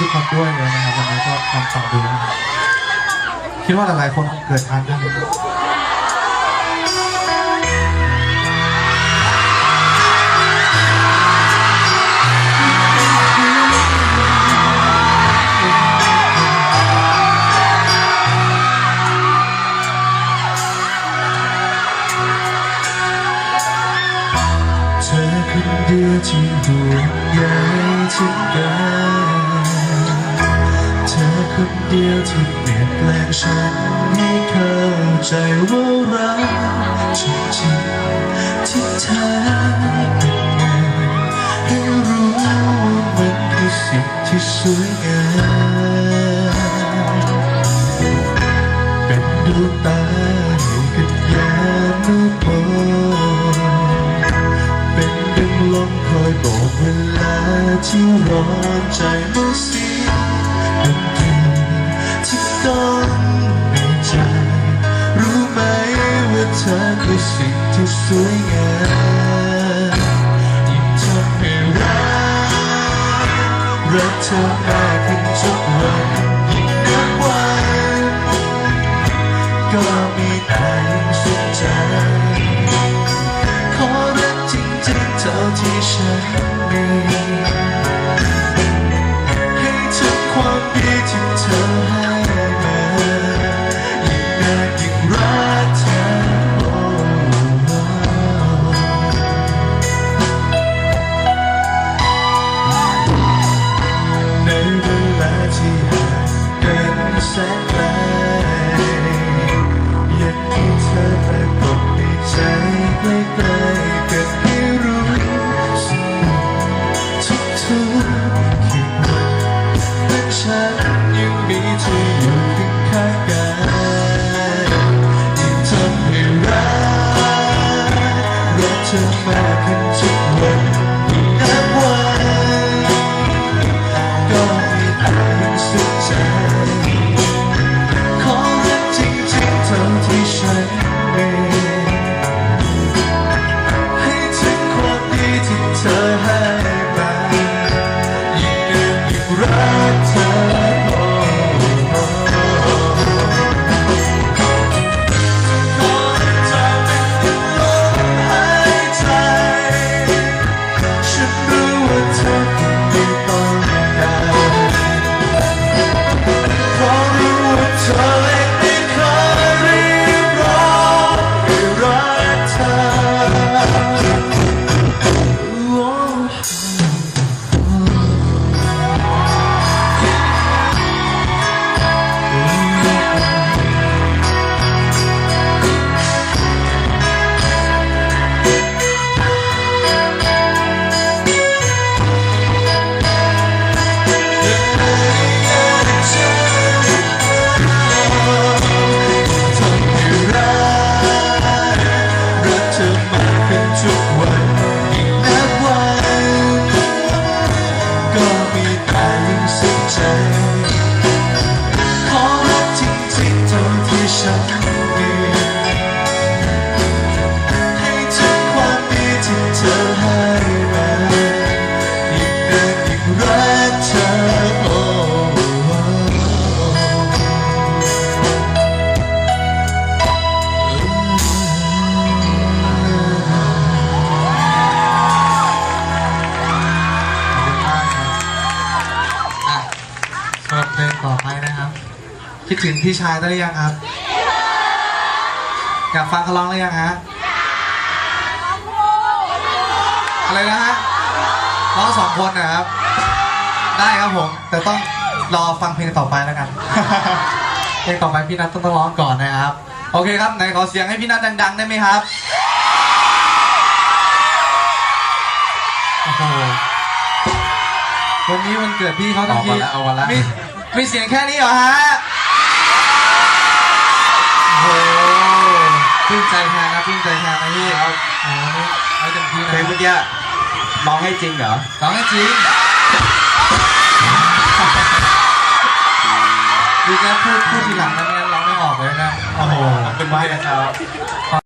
ทุกคนด้วยเลยนะครับวันนี้ก็ลองฟังดูนะครับคิดว่าหลายๆคนเกิดทันนะครับเธอคนเดียวที่ห่วงใยฉันกัน เดียวที่เปลี่ยนแปลงฉันให้เข้าใจว่ารักจริงๆที่แท้เป็นไงให้รู้ว่ามันคือสิ่งที่สวยงามเป็นดวงตาให้กับยามมืดมนเป็นดึงลมคอยบอกเวลาที่ร้อนใจเมื่อเสียง ที่ต้องมีใจ รู้ไหมว่าเธอคือสิ่งที่สวยงามยิ่งทำให้รักรักเธอมากขึ้นทุกวันยิ่งนับวันก็มีแต่ยิ่งสุขใจขอรักจริงๆเท่าที่ฉันมี รั ต่อไปนะครับ คิดถึงพี่ชายได้หรือยังครับอยากฟังเขาร้องหรือยังฮะอะไรนะฮะร้องสองคนนะครับ ได้ครับผม แต่ต้องรอฟังเพลงต่อไปแล้วกัน เพลงต่อไปพี่นัทต้องต้องร้องก่อนนะครับ โอเคครับไหนขอเสียงให้พี่นัทดังๆได้ไหมครับโอ้โหวันนี้วันเกิดพี่เขาทั้งทีเอาวันละเอาวันละ มีมีเสียงแค่นี้เหรอฮะโอ้โหชื่นใจแทนนะชื่นใจแทนนะพี่เอาโอ้โหนี่เอาเต็มที่นะเพลงเมื่อกี้ร้องให้จริงเหรอร้องให้จริงดีแค่พูดพูดทีหลังนะไม่งั้นร้องไม่ออกเลยนะ โอ้โหขอบคุณมากนะครับ